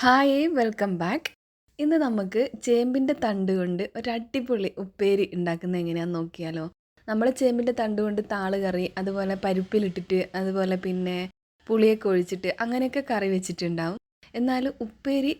Hi welcome back. ഇന്ന് നമുക്ക് ചേമ്പിന്റെ തണ്ട് കൊണ്ട് ഒരു അടിപൊളി ഉപ്പേരി ഉണ്ടാക്കുന്ന എങ്ങനെയാണെന്ന് നോക്കിയാലോ. നമ്മൾ ചേമ്പിന്റെ തണ്ട് കൊണ്ട് താൾ കറി അതുപോലെ പരിപ്പിലിട്ടിട്ട് അതുപോലെ പിന്നെ പുളിയൊക്കെ ഒഴിച്ചിട്ട് അങ്ങനെയൊക്കെ കറി വെച്ചിട്ടുണ്ടാവും. എന്നാൽ ഉപ്പേരി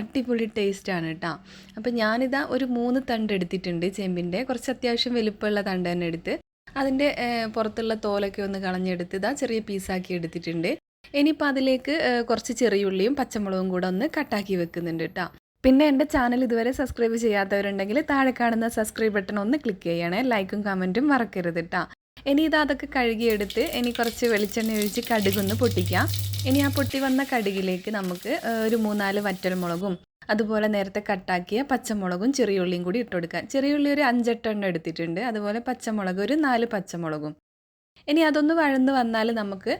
അടിപൊളി ടേസ്റ്റാണ് കേട്ടോ അപ്പോൾ ഞാനിതാ ഒരു മൂന്ന് തണ്ട് എടുത്തിട്ടുണ്ട് ചേമ്പിന്റെ. കുറച്ച് അത്യാവശ്യം വലുപ്പമുള്ള തണ്ട് തന്നെ എടുത്ത് അതിന്റെ പുറത്തുള്ള തോലൊക്കെ ഒന്ന് കളഞ്ഞെടുത്ത് ഇതാ ചെറിയ പീസാക്കി എടുത്തിട്ടുണ്ട്. ഇനിയിപ്പോൾ അതിലേക്ക് കുറച്ച് ചെറിയുള്ളിയും പച്ചമുളകും കൂടെ ഒന്ന് കട്ടാക്കി വെക്കുന്നുണ്ട് കേട്ടോ. പിന്നെ എന്റെ ചാനൽ ഇതുവരെ സബ്സ്ക്രൈബ് ചെയ്യാത്തവരുണ്ടെങ്കിൽ താഴെ കാണുന്ന സബ്സ്ക്രൈബ് ബട്ടൺ ഒന്ന് ക്ലിക്ക് ചെയ്യണേ. ലൈക്കും കമന്റും മറക്കരുത് കേട്ടോ. ഇനി ഇത് അതൊക്കെ കഴുകിയെടുത്ത് ഇനി കുറച്ച് വെളിച്ചെണ്ണ ഒഴിച്ച് കടുകൊന്ന് പൊട്ടിക്കാം. ഇനി ആ പൊട്ടി വന്ന കടുകിലേക്ക് നമുക്ക് ഒരു മൂന്നാൽ വറ്റൽമുളകും അതുപോലെ നേരത്തെ കട്ടാക്കിയ പച്ചമുളകും ചെറിയുള്ളിയും കൂടി ഇട്ട് കൊടുക്കാം. ചെറിയുള്ളി ഒരു അഞ്ചെട്ടെണ്ണം എടുത്തിട്ടുണ്ട്. അതുപോലെ പച്ചമുളക് ഒരു നാല് പച്ചമുളകും. ഇനി അതൊന്ന് വഴന്ന് വന്നാൽ നമുക്ക്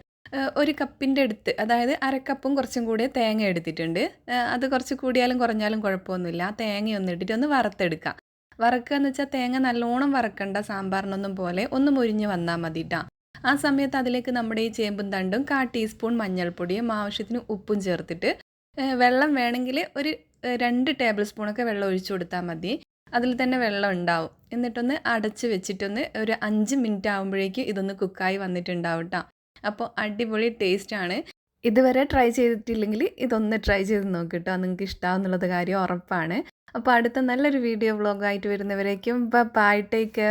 ഒരു കപ്പിന്റെ അടുത്ത് അതായത് അരക്കപ്പും കുറച്ചും കൂടി തേങ്ങ എടുത്തിട്ടുണ്ട്. അത് കുറച്ച് കൂടിയാലും കുറഞ്ഞാലും കുഴപ്പമൊന്നുമില്ല. ആ തേങ്ങ ഒന്ന് ഇട്ടിട്ട് ഒന്ന് വറുത്തെടുക്കാം. വറക്കുക എന്ന് വെച്ചാൽ തേങ്ങ നല്ലോണം വറക്കണ്ട സാമ്പാറിനൊന്നും പോലെ ഒന്ന് മുരിഞ്ഞ് വന്നാൽ മതി കേട്ടോ ആ സമയത്ത് അതിലേക്ക് നമ്മുടെ ഈ ചേമ്പും തണ്ടും കാ ടീസ്പൂൺ മഞ്ഞൾപ്പൊടിയും ആവശ്യത്തിന് ഉപ്പും ചേർത്തിട്ട് വെള്ളം വേണമെങ്കിൽ ഒരു രണ്ട് ടേബിൾ സ്പൂണൊക്കെ വെള്ളം ഒഴിച്ചു കൊടുത്താൽ മതി. അതിൽ തന്നെ വെള്ളം ഉണ്ടാവും. എന്നിട്ടൊന്ന് അടച്ച് വെച്ചിട്ടൊന്ന് ഒരു അഞ്ച് മിനിറ്റ് ആകുമ്പോഴേക്ക് ഇതൊന്ന് കുക്കായി വന്നിട്ടുണ്ടാവും കേട്ടോ അപ്പോൾ അടിപൊളി ടേസ്റ്റ് ആണ് ഇതുവരെ ട്രൈ ചെയ്തിട്ടില്ലെങ്കിൽ ഇതൊന്ന് ട്രൈ ചെയ്ത് നോക്കിട്ടോ നിങ്ങൾക്ക് ഇഷ്ടമാവുന്നുള്ളത് കാര്യം ഉറപ്പാണ്. അപ്പോൾ അടുത്ത നല്ലൊരു വീഡിയോ വ്ളോഗായിട്ട് വരുന്നവരേക്കും ബൈ ടേക്ക്